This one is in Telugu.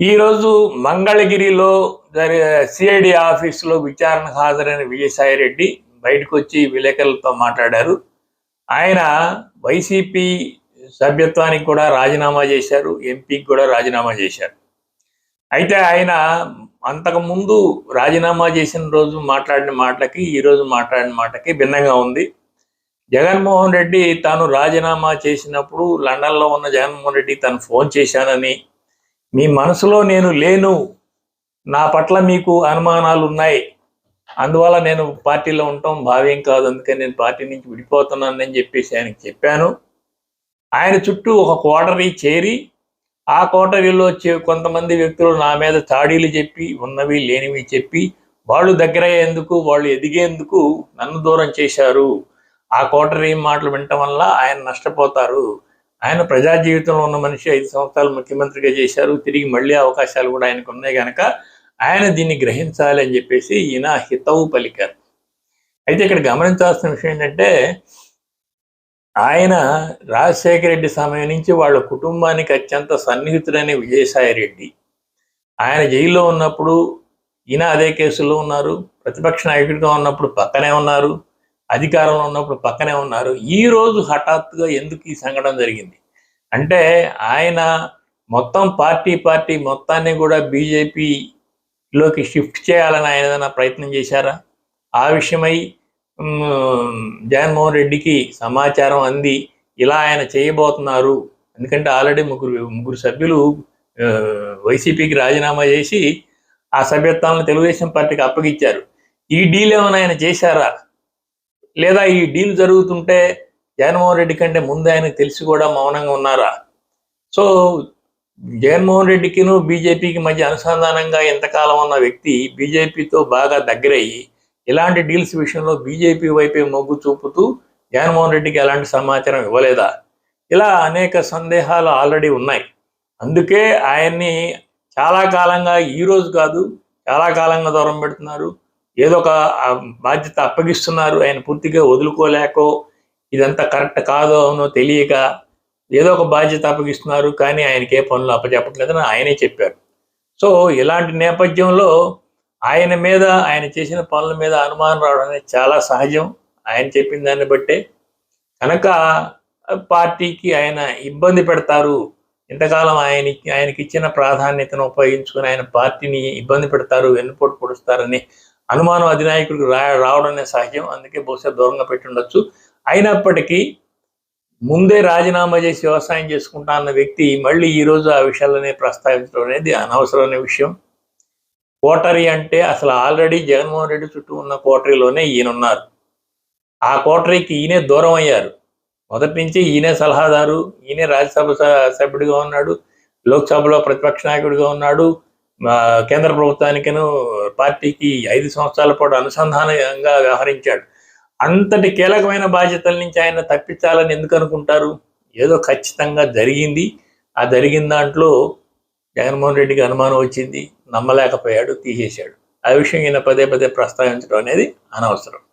ఈరోజు మంగళగిరిలో సిఐడి ఆఫీసులో విచారణకు హాజరైన విజయసాయి రెడ్డి బయటకు వచ్చి విలేకరులతో మాట్లాడారు. ఆయన వైసీపీ సభ్యత్వానికి కూడా రాజీనామా చేశారు ఎంపీకి కూడా రాజీనామా చేశారు. అయితే ఆయన అంతకుముందు రాజీనామా చేసిన రోజు మాట్లాడిన మాటలకి ఈరోజు మాట్లాడిన మాటకి భిన్నంగా ఉంది. జగన్మోహన్ రెడ్డి తాను రాజీనామా చేసినప్పుడు లండన్లో ఉన్న జగన్మోహన్ రెడ్డి తను ఫోన్ చేశానని మీ మనసులో నేను లేను. నా పట్ల మీకు అనుమానాలు ఉన్నాయి అందువల్ల నేను పార్టీలో ఉండటం భావ్యం కాదు. అందుకని నేను పార్టీ నుంచి విడిపోతున్నానని చెప్పేసి ఆయనకి చెప్పాను. ఆయన చుట్టూ ఒక కోటరీ చేరి ఆ కోటరీలో చే- కొంతమంది వ్యక్తులు నా మీద తాడీలు చెప్పి ఉన్నవి లేనివి చెప్పి వాళ్ళు దగ్గర అయ్యేందుకు వాళ్ళు ఎదిగేందుకు నన్ను దూరం చేశారు. ఆ కోటరీ మాటలు వినటం వల్ల ఆయన నష్టపోతారు. ఆయన ప్రజా జీవితంలో ఉన్న మనిషి ఐదు సంవత్సరాలు ముఖ్యమంత్రిగా చేశారు. తిరిగి మళ్ళీ అవకాశాలు కూడా ఆయనకు ఉన్నాయి కనుక ఆయన దీన్ని గ్రహించాలి అని చెప్పేసి ఈయన హితవు పలికారు. అయితే ఇక్కడ గమనించాల్సిన విషయం ఏంటంటే ఆయన రాజశేఖర రెడ్డి సమయం నుంచి వాళ్ళ కుటుంబానికి అత్యంత సన్నిహితుడైన విజయసాయి రెడ్డి. ఆయన జైల్లో ఉన్నప్పుడు ఈయన అదే కేసులో ఉన్నారు. ప్రతిపక్ష నాయకుడిగా ఉన్నప్పుడు పక్కనే ఉన్నారు. అధికారంలో ఉన్నప్పుడు పక్కనే ఉన్నారు. ఈ రోజు హఠాత్తుగా ఎందుకు ఈ సంఘటన జరిగింది? అంటే ఆయన మొత్తం పార్టీ పార్టీ మొత్తాన్ని కూడా బీజేపీలోకి షిఫ్ట్ చేయాలని ఆయన ఏదైనా ప్రయత్నం చేశారా? ఆ విషయమై జగన్మోహన్ రెడ్డికి సమాచారం అంది. ఇలా ఆయన చేయబోతున్నారు. ఎందుకంటే ఆల్రెడీ ముగ్గురు ముగ్గురు సభ్యులు వైసీపీకి రాజీనామా చేసి ఆ సభ్యత్వాలను తెలుగుదేశం పార్టీకి అప్పగించారు ఈ డీల్ ఏమైనా ఆయన చేశారా? లేదా ఈ డీల్ జరుగుతుంటే జగన్మోహన్ రెడ్డి కంటే ముందు ఆయనకు తెలిసి కూడా మౌనంగా ఉన్నారా? సో జగన్మోహన్ రెడ్డికిను బీజేపీకి మధ్య అనుసంధానంగా ఎంతకాలం ఉన్న వ్యక్తి బీజేపీతో బాగా దగ్గరయ్యి ఇలాంటి డీల్స్ విషయంలో బీజేపీ వైపే మొగ్గు చూపుతూ జగన్మోహన్ రెడ్డికి ఎలాంటి సమాచారం ఇవ్వలేదా? ఇలా అనేక సందేహాలు ఆల్రెడీ ఉన్నాయి. అందుకే ఆయన్ని చాలా కాలంగా ఈ రోజు కాదు చాలా కాలంగా దూరం పెడుతున్నారు. ఏదో ఒక బాధ్యత అప్పగిస్తున్నారు ఆయన పూర్తిగా వదులుకోలేకో ఇదంతా కరెక్ట్ కాదో అవునో తెలియక ఏదో ఒక బాధ్యత అప్పగిస్తున్నారు కానీ ఆయనకి ఏ పనులు అప్పచెప్పట్లేదని ఆయనే చెప్పారు. సో ఇలాంటి నేపథ్యంలో ఆయన మీద ఆయన చేసిన పనుల మీద అనుమానం రావడం అనేది చాలా సహజం. ఆయన చెప్పిన దాన్ని బట్టే కనుక పార్టీకి ఆయన ఇబ్బంది పెడతారు. ఇంతకాలం ఆయనకి ఆయనకి ఇచ్చిన ప్రాధాన్యతను ఉపయోగించుకుని ఆయన పార్టీని ఇబ్బంది పెడతారు వెన్నుపోటు పొడుస్తారని అనుమానం అధినాయకుడికి రా రావడం అనేది సహజం అందుకే బహుశా దూరంగా పెట్టి ఉండొచ్చు. అయినప్పటికీ ముందే రాజీనామా చేసి వ్యవసాయం చేసుకుంటా అన్న వ్యక్తి మళ్ళీ ఈ రోజు ఆ విషయాలనే ప్రస్తావించడం అనేది అనవసరమైన విషయం. కోటరీ అంటే అసలు ఆల్రెడీ జగన్మోహన్ రెడ్డి చుట్టూ ఉన్న కోటరీలోనే ఈయన ఉన్నారు ఆ కోటరీకి ఈయనే దూరం అయ్యారు. మొదటి నుంచి ఈయనే సలహాదారు ఈయనే రాజ్యసభ సభ్యుడిగా ఉన్నాడు లోక్సభలో ప్రతిపక్ష నాయకుడిగా ఉన్నాడు కేంద్ర ప్రభుత్వానికిను పార్టీకి ఐదు సంవత్సరాల పాటు అనుసంధానంగా వ్యవహరించాడు. అంతటి కీలకమైన బాధ్యతల నుంచి ఆయన తప్పించాలని ఎందుకు అనుకుంటారు? ఏదో ఖచ్చితంగా జరిగింది. ఆ జరిగిన దాంట్లో జగన్మోహన్ రెడ్డికి అనుమానం వచ్చింది. నమ్మలేకపోయాడు తీసేశాడు. ఆ విషయం ఈయన పదే పదే ప్రస్తావించడం అనేది అనవసరం.